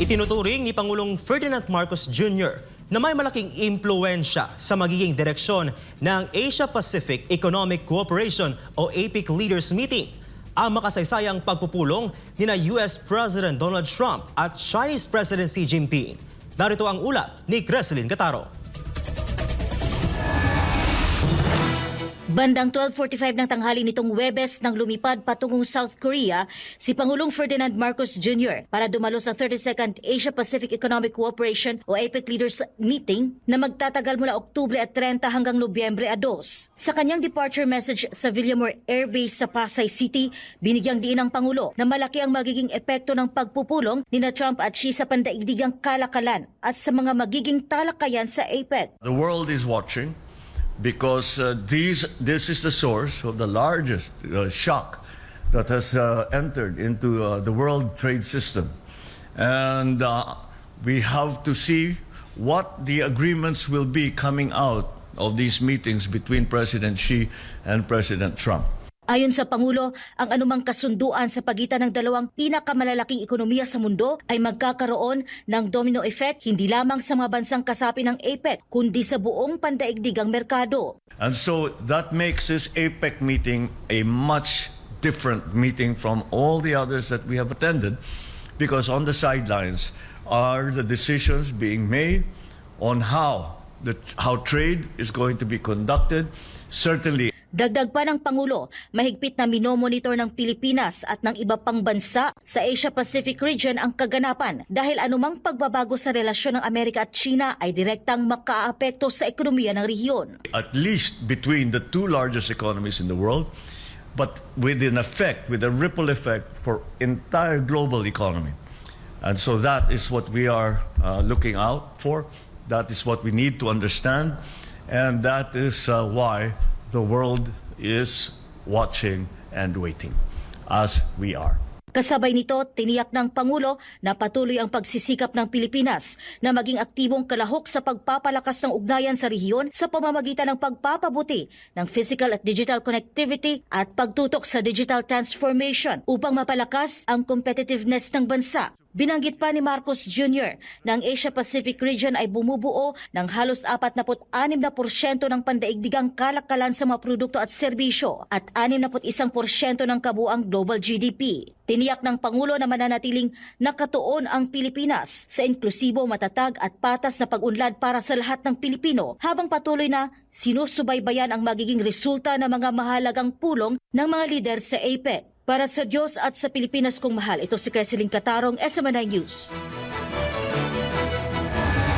Itinuturing ni Pangulong Ferdinand Marcos Jr. na may malaking impluensya sa magiging direksyon ng Asia-Pacific Economic Cooperation o APEC Leaders Meeting ang makasaysayang pagpupulong ni na US President Donald Trump at Chinese President Xi Jinping. Narito ang ulat ni Creselyn Cataro. Bandang 12.45 ng tanghali nitong Webes nang lumipad patungong South Korea si Pangulong Ferdinand Marcos Jr. para dumalo sa 32nd Asia-Pacific Economic Cooperation o APEC Leaders Meeting na magtatagal mula Oktubre at 30 hanggang Nobyembre a 2. Sa kanyang departure message sa Villamor Air Base sa Pasay City, binigyang diin ng Pangulo na malaki ang magiging epekto ng pagpupulong ni na Trump at Xi sa pandaigdigang kalakalan at sa mga magiging talakayan sa APEC. The world is watching because uh, these, this is the source of the largest uh, shock that has uh, entered into uh, the world trade system. And uh, we have to see what the agreements will be coming out of these meetings between President Xi and President Trump. Ayon sa Pangulo, ang anumang kasunduan sa pagitan ng dalawang pinakamalalaking ekonomiya sa mundo ay magkakaroon ng domino effect hindi lamang sa mga bansang kasapi ng APEC kundi sa buong pandaigdigang merkado. And so that makes this APEC meeting a much different meeting from all the others that we have attended because on the sidelines are the decisions being made on how the how trade is going to be conducted certainly Dagdag pa ng Pangulo, mahigpit na minomonitor ng Pilipinas at ng iba pang bansa sa Asia-Pacific region ang kaganapan dahil anumang pagbabago sa relasyon ng Amerika at China ay direktang makaapekto sa ekonomiya ng rehiyon. at least between the two largest economies in the world but with an effect with a ripple effect for entire global economy and so that is what we are uh, looking out for that is what we need to understand and that is uh, why the world is watching and waiting as we are Kasabay nito, tiniyak ng Pangulo na patuloy ang pagsisikap ng Pilipinas na maging aktibong kalahok sa pagpapalakas ng ugnayan sa rehiyon sa pamamagitan ng pagpapabuti ng physical at digital connectivity at pagtutok sa digital transformation upang mapalakas ang competitiveness ng bansa. Binanggit pa ni Marcos Jr. na ang Asia-Pacific region ay bumubuo ng halos 46% ng pandaigdigang kalakalan sa mga produkto at serbisyo at 61% ng kabuang global GDP. Tiniyak ng Pangulo na mananatiling nakatuon ang Pilipinas sa inklusibo, matatag at patas na pag-unlad para sa lahat ng Pilipino habang patuloy na sinusubaybayan ang magiging resulta ng mga mahalagang pulong ng mga lider sa APEC. Para sa Diyos at sa Pilipinas kong mahal, ito si Creseling Katarong, SMNI News.